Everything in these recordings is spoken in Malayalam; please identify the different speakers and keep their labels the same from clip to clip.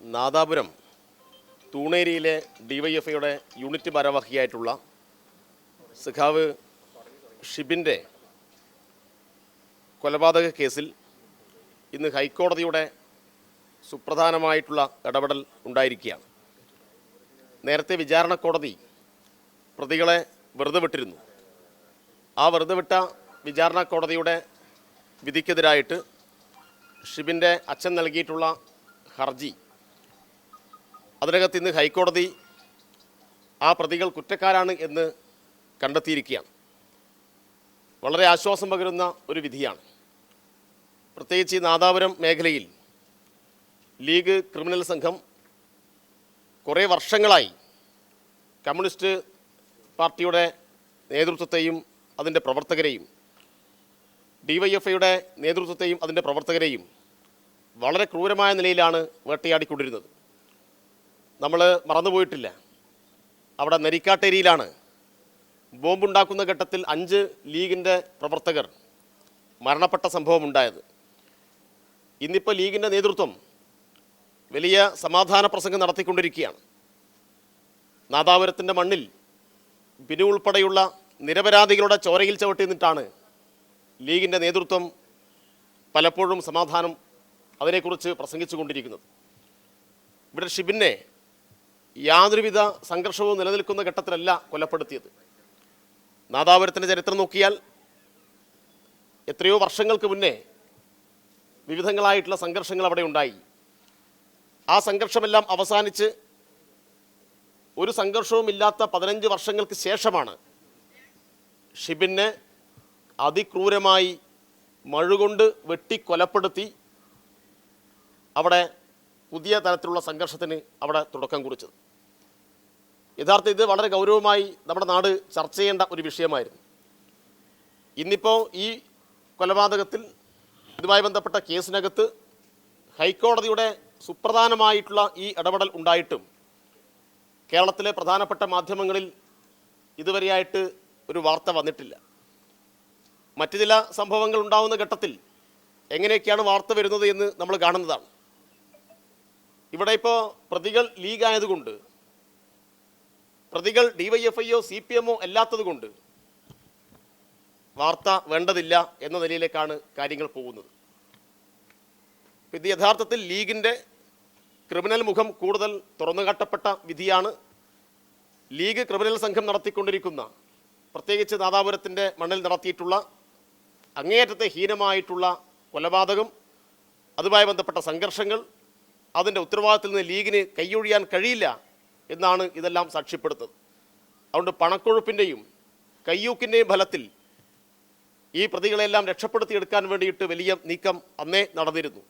Speaker 1: നാദാപുരം തൂണേരിയിലെ ഡിവൈഎഫ്ഐയുടെ യൂണിറ്റ് ഭാരവാഹിയായിട്ടുള്ള സഖാവ് ഷിബിന്റെ കൊലപാതക കേസിൽ ഇന്ന് ഹൈക്കോടതിയുടെ സുപ്രധാനമായിട്ടുള്ള ഇടപെടൽ ഉണ്ടായിരിക്കുകയാണ്. നേരത്തെ വിചാരണ കോടതി പ്രതികളെ വെറുതെ വിട്ടിരുന്നു. ആ വെറുതെ വിട്ട വിചാരണ കോടതിയുടെ വിധിക്കെതിരായിട്ട് ഷിബിന്റെ അച്ഛൻ നൽകിയിട്ടുള്ള ഹർജി അതിനകത്ത് ഇന്ന് ഹൈക്കോടതി ആ പ്രതികൾ കുറ്റക്കാരാണ് എന്ന് കണ്ടെത്തിയിരിക്കുകയാണ്. വളരെ ആശ്വാസം പകരുന്ന ഒരു വിധിയാണ്. പ്രത്യേകിച്ച് ഈ നാദാപുരം മേഖലയിൽ ലീഗ് ക്രിമിനൽ സംഘം കുറേ വർഷങ്ങളായി കമ്മ്യൂണിസ്റ്റ് പാർട്ടിയുടെ നേതൃത്വത്തെയും അതിന്റെ പ്രവർത്തകരെയും ഡിവൈഎഫ്ഐയുടെ നേതൃത്വത്തെയും അതിന്റെ പ്രവർത്തകരെയും വളരെ ക്രൂരമായ നിലയിലാണ് വേട്ടയാടിക്കൊണ്ടിരുന്നത്. നമ്മൾ മറന്നുപോയിട്ടില്ല. അവിടെ നരിക്കാട്ടേരിയിലാണ്. ബോംബുണ്ടാക്കുന്ന ഘട്ടത്തിൽ അഞ്ച് ലീഗിന്റെ പ്രവർത്തകർ മരണപ്പെട്ട സംഭവം ഉണ്ടായത് ഇന്നിപ്പോൾ ലീഗിന്റെ നേതൃത്വം വലിയ സമാധാന പ്രസംഗം നടത്തിക്കൊണ്ടിരിക്കുകയാണ്. നാദാപുരത്തിന്റെ മണ്ണിൽ ബിനു ഉൾപ്പെടെയുള്ള നിരപരാധികളുടെ ചോരയിൽ ചവിട്ടി നിന്നിട്ടാണ് ലീഗിന്റെ നേതൃത്വം പലപ്പോഴും സമാധാനം അതിനെക്കുറിച്ച് പ്രസംഗിച്ചു കൊണ്ടിരിക്കുന്നത് ഇവിടെ ഷിബിനെ യാതൊരുവിധ സംഘർഷവും നിലനിൽക്കുന്ന ഘട്ടത്തിലല്ല കൊലപ്പെടുത്തിയത്. നാദാപുരത്തിന്റെ ചരിത്രം നോക്കിയാൽ എത്രയോ വർഷങ്ങൾക്ക് മുന്നേ വിവിധങ്ങളായിട്ടുള്ള സംഘർഷങ്ങൾ അവിടെ ഉണ്ടായി. ആ സംഘർഷമെല്ലാം അവസാനിച്ച് ഒരു സംഘർഷവുമില്ലാത്ത പതിനഞ്ച് വർഷങ്ങൾക്ക് ശേഷമാണ് ഷിബിനെ അതിക്രൂരമായി മഴുകൊണ്ട് വെട്ടിക്കൊലപ്പെടുത്തി അവിടെ പുതിയ തരത്തിലുള്ള സംഘർഷത്തിന് അവിടെ തുടക്കം കുറിച്ചത്. യഥാർത്ഥ ഇത് വളരെ ഗൗരവമായി നമ്മുടെ നാട് ചർച്ച ചെയ്യേണ്ട ഒരു വിഷയമായിരുന്നു. ഇന്നിപ്പോൾ ഈ കൊലപാതകത്തിൽ ഇതുമായി ബന്ധപ്പെട്ട കേസിനകത്ത് ഹൈക്കോടതിയുടെ സുപ്രധാനമായിട്ടുള്ള ഈ ഇടപെടൽ ഉണ്ടായിട്ടും കേരളത്തിലെ പ്രധാനപ്പെട്ട മാധ്യമങ്ങളിൽ ഇതുവരെയായിട്ട് ഒരു വാർത്ത വന്നിട്ടില്ല. മറ്റു ചില സംഭവങ്ങൾ ഉണ്ടാകുന്ന ഘട്ടത്തിൽ എങ്ങനെയൊക്കെയാണ് വാർത്ത വരുന്നത് എന്ന് നമ്മൾ കാണുന്നതാണ്. ഇവിടെ ഇപ്പോൾ പ്രതികൾ ലീഗ് ആയതുകൊണ്ട് പ്രതികൾ ഡിവൈഎഫ്ഐയോ സി പി എമ്മോ അല്ലാത്തത് കൊണ്ട് വാർത്ത വേണ്ടതില്ല എന്ന നിലയിലേക്കാണ് കാര്യങ്ങൾ പോകുന്നത്. ഇത് യഥാർത്ഥത്തിൽ ലീഗിന്റെ ക്രിമിനൽ മുഖം കൂടുതൽ തുറന്നുകാട്ടപ്പെട്ട വിധിയാണ്. ലീഗ് ക്രിമിനൽ സംഘം നടത്തിക്കൊണ്ടിരിക്കുന്ന പ്രത്യേകിച്ച് നാദാപുരത്തിന്റെ മണ്ണിൽ നടത്തിയിട്ടുള്ള അങ്ങേയറ്റത്തെ ഹീനമായിട്ടുള്ള കൊലപാതകം അതുമായി ബന്ധപ്പെട്ട സംഘർഷങ്ങൾ അതിന്റെ ഉത്തരവാദിത്തത്തിൽ നിന്ന് ലീഗിന് കൈയൊഴിയാൻ കഴിയില്ല എന്നാണ് ഇതെല്ലാം സാക്ഷ്യപ്പെടുത്തുന്നത്. അതുകൊണ്ട് പണക്കൊഴുപ്പിന്റെയും കയ്യൂക്കിന്റെയും ഫലത്തിൽ ഈ പ്രതികളെല്ലാം രക്ഷപ്പെടുത്തിയെടുക്കാൻ വേണ്ടിയിട്ട് വലിയ നീക്കം അന്നേ നടന്നിരുന്നു.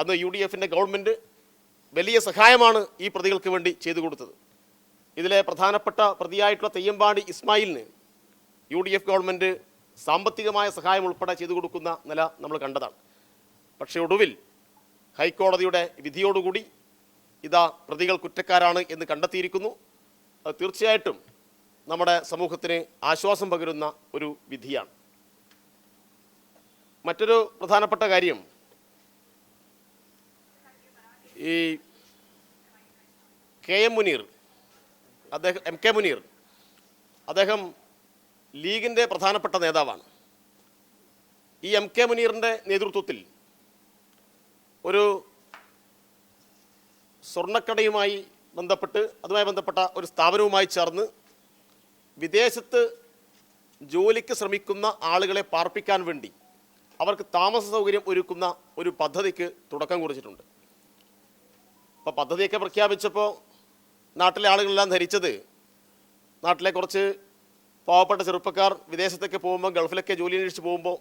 Speaker 1: അന്ന് യു ഡി എഫിന്റെ ഗവൺമെന്റ് വലിയ സഹായമാണ് ഈ പ്രതികൾക്ക് വേണ്ടി ചെയ്തു കൊടുത്തത്. ഇതിലെ പ്രധാനപ്പെട്ട പ്രതിയായിട്ടുള്ള തെയ്യമ്പാടി ഇസ്മായിലിന് യു ഡി എഫ് ഗവൺമെന്റ് സാമ്പത്തികമായ സഹായം ഉൾപ്പെടെ ചെയ്തു കൊടുക്കുന്ന നില നമ്മൾ കണ്ടതാണ്. പക്ഷേ ഒടുവിൽ ഹൈക്കോടതിയുടെ വിധിയോടുകൂടി ഇതാ പ്രതികൾ കുറ്റക്കാരാണ് എന്ന് കണ്ടെത്തിയിരിക്കുന്നു. അത് തീർച്ചയായിട്ടും നമ്മുടെ സമൂഹത്തിന് ആശ്വാസം പകരുന്ന ഒരു വിധിയാണ്. മറ്റൊരു പ്രധാനപ്പെട്ട കാര്യം ഈ കെ എം മുനീർ അദ്ദേഹം എം കെ മുനീർ അദ്ദേഹം ലീഗിന്റെ പ്രധാനപ്പെട്ട നേതാവാണ്. ഈ എം കെ മുനീറിന്റെ നേതൃത്വത്തിൽ ഒരു സ്വർണക്കടയുമായി ബന്ധപ്പെട്ട് അതുമായി ബന്ധപ്പെട്ട ഒരു സ്ഥാപനവുമായി ചേർന്ന് വിദേശത്ത് ജോലിക്ക് ശ്രമിക്കുന്ന ആളുകളെ പാർപ്പിക്കാൻ വേണ്ടി അവർക്ക് താമസ സൗകര്യം ഒരുക്കുന്ന ഒരു പദ്ധതിക്ക് തുടക്കം കുറിച്ചിട്ടുണ്ട്. അപ്പോൾ പദ്ധതിയൊക്കെ പ്രഖ്യാപിച്ചപ്പോൾ നാട്ടിലെ ആളുകളെല്ലാം ധരിച്ചത് നാട്ടിലെ കുറച്ച് പാവപ്പെട്ട ചെറുപ്പക്കാർ വിദേശത്തൊക്കെ പോകുമ്പോൾ ഗൾഫിലൊക്കെ ജോലി അന്വേഷിച്ച് പോകുമ്പോൾ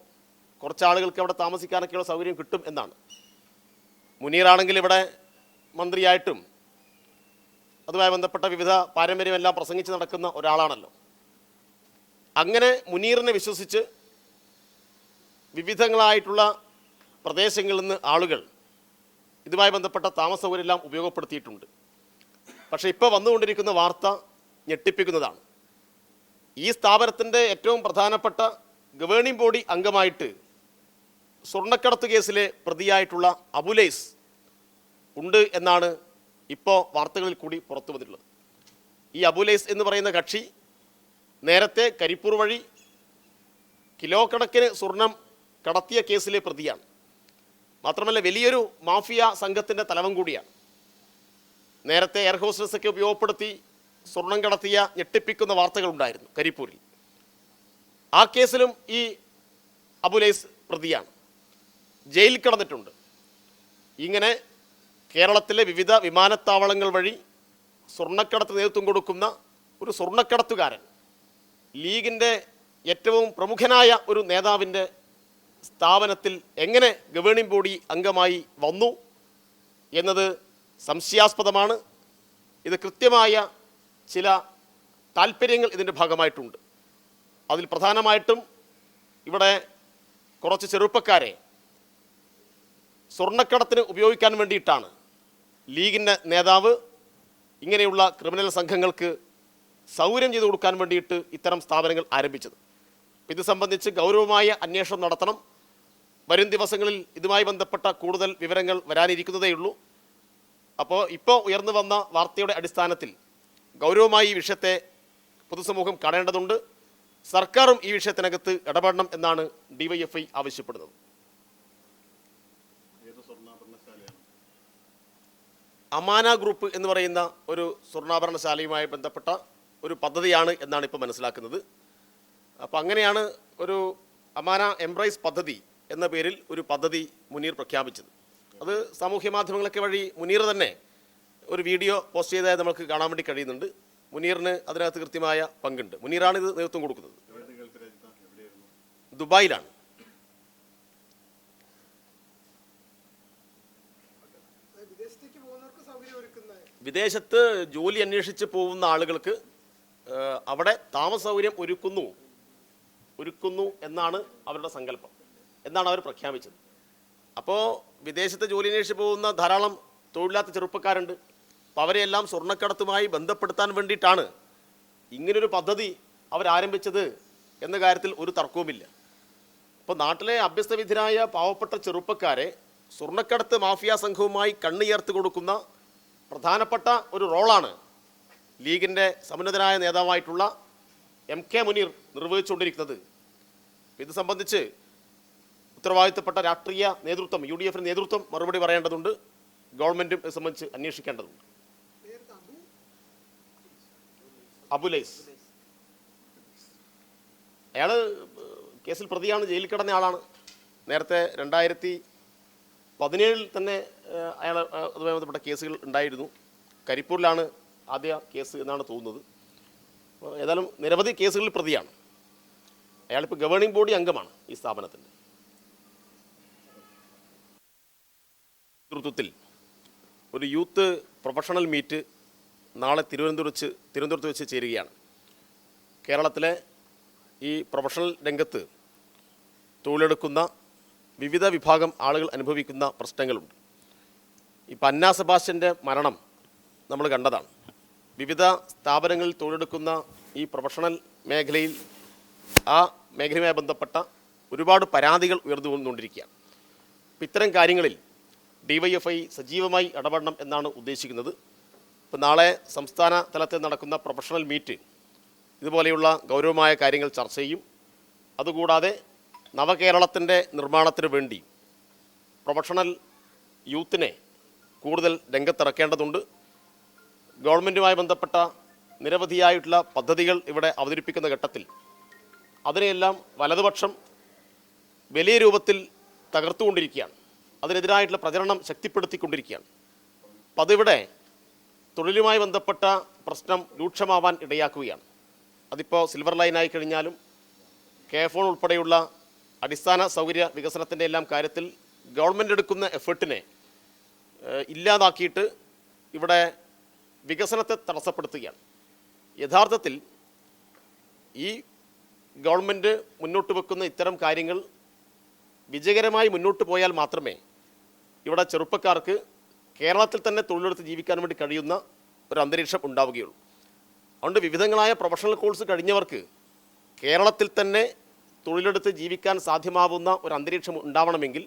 Speaker 1: കുറച്ച് ആളുകൾക്ക് അവിടെ താമസിക്കാനൊക്കെയുള്ള സൗകര്യം കിട്ടും എന്നാണ്. മുനീറാണെങ്കിൽ ഇവിടെ മന്ത്രിയായിട്ടും അതുമായി ബന്ധപ്പെട്ട വിവിധ പാരമ്പര്യമെല്ലാം പ്രസംഗിച്ച് നടക്കുന്ന ഒരാളാണല്ലോ. അങ്ങനെ മുനീറിനെ വിശ്വസിച്ച് വിവിധങ്ങളായിട്ടുള്ള പ്രദേശങ്ങളിൽ നിന്ന് ആളുകൾ ഇതുമായി ബന്ധപ്പെട്ട താമസ സൗകര്യമെല്ലാം ഉപയോഗപ്പെടുത്തിയിട്ടുണ്ട്. പക്ഷേ ഇപ്പോൾ വന്നുകൊണ്ടിരിക്കുന്ന വാർത്ത ഞെട്ടിപ്പിക്കുന്നതാണ്. ഈ സ്ഥാപനത്തിന്റെ ഏറ്റവും പ്രധാനപ്പെട്ട ഗവേണിംഗ് ബോഡി അംഗമായിട്ട് സ്വർണക്കടത്ത് കേസിലെ പ്രതിയായിട്ടുള്ള അബുലൈസ് ഉണ്ട് എന്നാണ് ഇപ്പോൾ വാർത്തകളിൽ കൂടി പുറത്തു വന്നിട്ടുള്ളത്. ഈ അബുലൈസ് എന്ന് പറയുന്ന കക്ഷി നേരത്തെ കരിപ്പൂർ വഴി കിലോ കണക്കിന് സ്വർണം കടത്തിയ കേസിലെ പ്രതിയാണ്. മാത്രമല്ല വലിയൊരു മാഫിയ സംഘത്തിന്റെ തലവൻ കൂടിയാണ്. നേരത്തെ എയർ ഹോസ്റ്റസ് ഒക്കെ ഉപയോഗപ്പെടുത്തി സ്വർണം കടത്തിയ ഞെട്ടിപ്പിക്കുന്ന വാർത്തകളുണ്ടായിരുന്നു കരിപ്പൂരിൽ. ആ കേസിലും ഈ അബുലൈസ് പ്രതിയാണ്. ജയിലിൽ കിടന്നിട്ടുണ്ട്. ഇങ്ങനെ കേരളത്തിലെ വിവിധ വിമാനത്താവളങ്ങൾ വഴി സ്വർണക്കടത്ത് നേതൃത്വം കൊടുക്കുന്ന ഒരു സ്വർണക്കടത്തുകാരൻ ലീഗിന്റെ ഏറ്റവും പ്രമുഖനായ ഒരു നേതാവിന്റെ സ്ഥാപനത്തിൽ എങ്ങനെ ഗവേണിംഗ് ബോഡി അംഗമായി വന്നു എന്നത് സംശയാസ്പദമാണ്. ഇത് കൃത്യമായ ചില താല്പര്യങ്ങൾ ഇതിന്റെ ഭാഗമായിട്ടുണ്ട്. അതിൽ പ്രധാനമായിട്ടും ഇവിടെ കുറച്ച് ചെറുപ്പക്കാരെ സ്വർണക്കടത്തിന് ഉപയോഗിക്കാൻ വേണ്ടിയിട്ടാണ് ലീഗിന്റെ നേതാവ് ഇങ്ങനെയുള്ള ക്രിമിനൽ സംഘങ്ങൾക്ക് സൗകര്യം ചെയ്തു കൊടുക്കാൻ വേണ്ടിയിട്ട് ഇത്തരം സ്ഥാപനങ്ങൾ ആരംഭിച്ചത്. ഇത് സംബന്ധിച്ച് ഗൗരവമായ അന്വേഷണം നടത്തണം. വരും ദിവസങ്ങളിൽ ഇതുമായി ബന്ധപ്പെട്ട കൂടുതൽ വിവരങ്ങൾ വരാനിരിക്കുന്നതേയുള്ളൂ അപ്പോൾ ഇപ്പോൾ ഉയർന്നു വന്ന വാർത്തയുടെ അടിസ്ഥാനത്തിൽ ഗൗരവമായി ഈ വിഷയത്തെ പൊതുസമൂഹം കാണേണ്ടതുണ്ട്. സർക്കാരും ഈ വിഷയത്തിനകത്ത് ഇടപെടണം എന്നാണ് ഡിവൈഎഫ്ഐ ആവശ്യപ്പെടുന്നത്. അമാന ഗ്രൂപ്പ് എന്ന് പറയുന്ന ഒരു സ്വർണാഭരണശാലയുമായി ബന്ധപ്പെട്ട ഒരു പദ്ധതിയാണ് എന്നാണ് ഇപ്പോൾ മനസ്സിലാക്കുന്നത്. അപ്പോൾ അങ്ങനെയാണ് ഒരു അമാന എംപ്രൈസ് പദ്ധതി എന്ന പേരിൽ ഒരു പദ്ധതി മുനീർ പ്രഖ്യാപിച്ചത്. അത് സാമൂഹ്യ മാധ്യമങ്ങളൊക്കെ വഴി മുനീർ തന്നെ ഒരു വീഡിയോ പോസ്റ്റ് ചെയ്തതായി നമുക്ക് കാണാൻ വേണ്ടി കഴിയുന്നുണ്ട്. മുനീറിന് അതിനകത്ത് കൃത്യമായ പങ്കുണ്ട്. മുനീറാണ് ഇത് നേതൃത്വം കൊടുക്കുന്നത്. ദുബായിലാണ്
Speaker 2: വിദേശത്തേക്ക് പോകുന്നവർക്ക് സൗകര്യം ഒരുക്കുന്ന
Speaker 1: വിദേശത്ത് ജോലി അന്വേഷിച്ച് പോകുന്ന ആളുകൾക്ക് അവിടെ താമസ സൗകര്യം ഒരുക്കുന്നു. ഒരുക്കുന്നു എന്നാണ് അവരുടെ സങ്കല്പം. എന്നാണ് അവർ പ്രഖ്യാപിച്ചത്. അപ്പോൾ വിദേശത്ത് ജോലി അന്വേഷിച്ച് പോകുന്ന ധാരാളം തൊഴിലില്ലാത്ത ചെറുപ്പക്കാരുണ്ട്. അപ്പോൾ അവരെയെല്ലാം സ്വർണക്കടത്തുമായി ബന്ധപ്പെടുത്താൻ വേണ്ടിയിട്ടാണ് ഇങ്ങനൊരു പദ്ധതി അവരാരംഭിച്ചത് എന്ന കാര്യത്തിൽ ഒരു തർക്കവുമില്ല. അപ്പോൾ നാട്ടിലെ അഭ്യസ്തവിധരായ പാവപ്പെട്ട ചെറുപ്പക്കാരെ സ്വർണക്കടത്ത് മാഫിയ സംഘവുമായി കണ്ണുയർത്ത് കൊടുക്കുന്ന പ്രധാനപ്പെട്ട ഒരു റോളാണ് ലീഗിന്റെ സമുന്നതനായ നേതാവായിട്ടുള്ള എം കെ മുനീർ നിർവഹിച്ചുകൊണ്ടിരിക്കുന്നത്. ഇത് സംബന്ധിച്ച് ഉത്തരവാദിത്തപ്പെട്ട രാഷ്ട്രീയ നേതൃത്വം യു ഡി എഫിന്റെ നേതൃത്വം മറുപടി പറയേണ്ടതുണ്ട്. ഗവൺമെന്റും ഇത് സംബന്ധിച്ച് അന്വേഷിക്കേണ്ടതുണ്ട്. അബുലൈസ് അയാൾ കേസിൽ പ്രതിയാണ് ജയിലിൽ കിടന്ന ആളാണ്. നേരത്തെ രണ്ടായിരത്തി പതിനേഴിൽ തന്നെ അയാൾ അതുമായി ബന്ധപ്പെട്ട കേസുകൾ ഉണ്ടായിരുന്നു. കരിപ്പൂരിലാണ് ആദ്യ കേസ് എന്നാണ് തോന്നുന്നത്. ഏതായാലും നിരവധി കേസുകളിൽ പ്രതിയാണ്. അയാളിപ്പോൾ ഗവേണിംഗ് ബോഡി അംഗമാണ് ഈ സ്ഥാപനത്തിന്റെ. നേതൃത്വത്തിൽ ഒരു യൂത്ത് പ്രൊഫഷണൽ മീറ്റ് നാളെ തിരുവനന്തപുരം വെച്ച് തിരുവനന്തപുരത്ത് വെച്ച് ചേരുകയാണ്. കേരളത്തിലെ ഈ പ്രൊഫഷണൽ രംഗത്ത് തൊഴിലെടുക്കുന്ന വിവിധ വിഭാഗം ആളുകൾ അനുഭവിക്കുന്ന പ്രശ്നങ്ങളുണ്ട്. ഈ പന്നാ സെബാസ്റ്റ്യന്റെ മരണം നമ്മൾ കണ്ടതാണ്. വിവിധ സ്ഥാപനങ്ങളിൽ തൊഴിലെടുക്കുന്ന ഈ പ്രൊഫഷണൽ മേഖലയിൽ ആ മേഖലയുമായി ബന്ധപ്പെട്ട ഒരുപാട് പരാതികൾ ഉയർന്നു വന്നുകൊണ്ടിരിക്കുകയാണ് അപ്പം ഇത്തരം കാര്യങ്ങളിൽ ഡിവൈഎഫ്ഐ സജീവമായി ഇടപെടണം എന്നാണ് ഉദ്ദേശിക്കുന്നത്. ഇപ്പം നാളെ സംസ്ഥാന തലത്തിൽ നടക്കുന്ന പ്രൊഫഷണൽ മീറ്റ് ഇതുപോലെയുള്ള ഗൗരവമായ കാര്യങ്ങൾ ചർച്ച ചെയ്യും. അതുകൂടാതെ നവകേരളത്തിന്റെ നിർമ്മാണത്തിന് വേണ്ടി പ്രൊഫഷണൽ യൂത്തിനെ കൂടുതൽ രംഗത്തിറക്കേണ്ടതുണ്ട്. ഗവൺമെന്റുമായി ബന്ധപ്പെട്ട നിരവധിയായിട്ടുള്ള പദ്ധതികൾ ഇവിടെ അവതരിപ്പിക്കുന്ന ഘട്ടത്തിൽ അതിനെയെല്ലാം വലതുപക്ഷം വലിയ രൂപത്തിൽ തകർത്തുകൊണ്ടിരിക്കുകയാണ്. അതിനെതിരായിട്ടുള്ള പ്രചരണം ശക്തിപ്പെടുത്തിക്കൊണ്ടിരിക്കുകയാണ്. അപ്പം അതിവിടെ തൊഴിലുമായി ബന്ധപ്പെട്ട പ്രശ്നം രൂക്ഷമാവാൻ ഇടയാക്കുകയാണ്. അതിപ്പോൾ സിൽവർ ലൈനായി കഴിഞ്ഞാലും കെ ഫോൺ ഉൾപ്പെടെയുള്ള അടിസ്ഥാന സൗകര്യ വികസനത്തിന്റെ എല്ലാം കാര്യത്തിൽ ഗവൺമെന്റ് എടുക്കുന്ന എഫേർട്ടിനെ ഇല്ലാതാക്കിയിട്ട് ഇവിടെ വികസനത്തെ തടസ്സപ്പെടുത്തുകയാണ്. യഥാർത്ഥത്തിൽ ഈ ഗവൺമെന്റ് മുന്നോട്ട് വെക്കുന്ന ഇത്തരം കാര്യങ്ങൾ വിജയകരമായി മുന്നോട്ട് പോയാൽ മാത്രമേ ഇവിടെ ചെറുപ്പക്കാർക്ക് കേരളത്തിൽ തന്നെ തൊഴിലെടുത്ത് ജീവിക്കാൻ വേണ്ടി കഴിയുന്ന ഒരു അന്തരീക്ഷം ഉണ്ടാവുകയുള്ളൂ. അതുകൊണ്ട് വിവിധങ്ങളായ പ്രൊഫഷണൽ കോഴ്സ് കഴിഞ്ഞവർക്ക് കേരളത്തിൽ തന്നെ തൊഴിലെടുത്ത് ജീവിക്കാൻ സാധ്യമാവുന്ന ഒരു അന്തരീക്ഷം ഉണ്ടാവണമെങ്കിൽ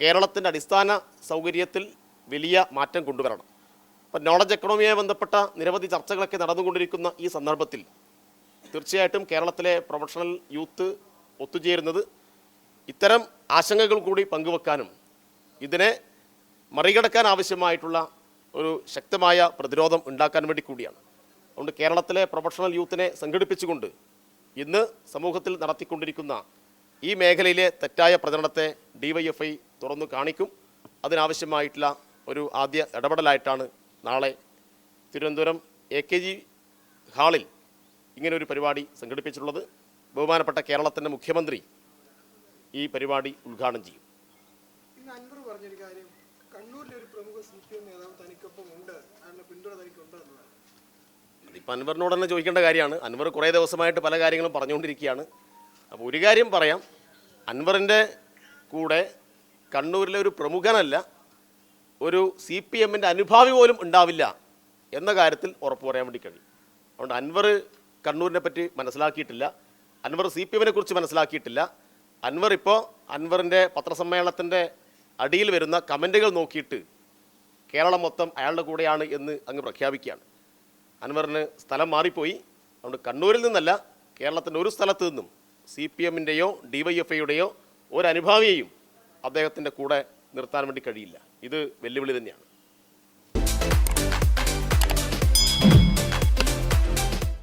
Speaker 1: കേരളത്തിന്റെ അടിസ്ഥാന സൗകര്യത്തിൽ വലിയ മാറ്റം കൊണ്ടുവരണം. അപ്പോൾ നോളജ് എക്കണോമിയുമായി ബന്ധപ്പെട്ട നിരവധി ചർച്ചകളൊക്കെ നടന്നുകൊണ്ടിരിക്കുന്ന ഈ സന്ദർഭത്തിൽ തീർച്ചയായിട്ടും കേരളത്തിലെ പ്രൊഫഷണൽ യൂത്ത് ഒത്തുചേരുന്നത് ഇത്തരം ആശങ്കകൾ കൂടി പങ്കുവെക്കാനും ഇതിനെ മറികടക്കാൻ ആവശ്യമായിട്ടുള്ള ഒരു ശക്തമായ പ്രതിരോധം ഉണ്ടാക്കാൻ വേണ്ടി കൂടിയാണ്. അതുകൊണ്ട് കേരളത്തിലെ പ്രൊഫഷണൽ യൂത്തിനെ സംഘടിപ്പിച്ചുകൊണ്ട് ഇന്ന് സമൂഹത്തിൽ നടത്തിക്കൊണ്ടിരിക്കുന്ന ഈ മേഖലയിലെ തെറ്റായ പ്രചരണത്തെ ഡിവൈഎഫ്ഐ തുറന്നു കാണിക്കും. അതിനാവശ്യമായിട്ടുള്ള ഒരു ആദ്യ ഇടപെടലായിട്ടാണ് നാളെ തിരുവനന്തപുരം എ കെ ജി ഹാളിൽ ഇങ്ങനൊരു പരിപാടി സംഘടിപ്പിച്ചിട്ടുള്ളത്. ബഹുമാനപ്പെട്ട കേരളത്തിന്റെ മുഖ്യമന്ത്രി ഈ പരിപാടി ഉദ്ഘാടനം ചെയ്യും.
Speaker 2: ഇന്ന് പറഞ്ഞൊരു കാര്യം കണ്ണൂരിലെ ഒരു പ്രമുഖ സി പി എം നേതാവ് തനിക്കൊപ്പം ഉണ്ട് പിന്തുണ തനിക്കുണ്ട്
Speaker 1: അതിപ്പോൾ അൻവറിനോട് തന്നെ ചോദിക്കേണ്ട കാര്യമാണ്. അൻവർ കുറേ ദിവസമായിട്ട് പല കാര്യങ്ങളും പറഞ്ഞുകൊണ്ടിരിക്കുകയാണ്. അപ്പോൾ ഒരു കാര്യം പറയാം. അൻവറിന്റെ കൂടെ കണ്ണൂരിലെ ഒരു പ്രമുഖനല്ല ഒരു സി പി എമ്മിന്റെ അനുഭാവി പോലും ഉണ്ടാവില്ല എന്ന കാര്യത്തിൽ ഉറപ്പ് പറയാൻ വേണ്ടി കഴിയും. അതുകൊണ്ട് അൻവർ കണ്ണൂരിനെ പറ്റി മനസ്സിലാക്കിയിട്ടില്ല. അൻവർ സി പി എമ്മിനെ കുറിച്ച് മനസ്സിലാക്കിയിട്ടില്ല. അൻവർ ഇപ്പോൾ അൻവറിന്റെ പത്രസമ്മേളനത്തിന്റെ അടിയിൽ വരുന്ന കമന്റുകൾ നോക്കിയിട്ട് കേരളം മൊത്തം അയാളുടെ കൂടെയാണ് എന്ന് അങ്ങ് പ്രഖ്യാപിക്കുകയാണ്. അൻവറിന് സ്ഥലം മാറിപ്പോയി. അതുകൊണ്ട് കണ്ണൂരിൽ നിന്നല്ല കേരളത്തിന്റെ ഒരു സ്ഥലത്തു നിന്നും സി പി എമ്മിന്റെയോ ഡി വൈ എഫ് ഐയുടെയോ ഒരനുഭാവിയെയും അദ്ദേഹത്തിന്റെ കൂടെ നിർത്താൻ വേണ്ടി കഴിയില്ല. ഇത് വെല്ലുവിളി തന്നെയാണ്.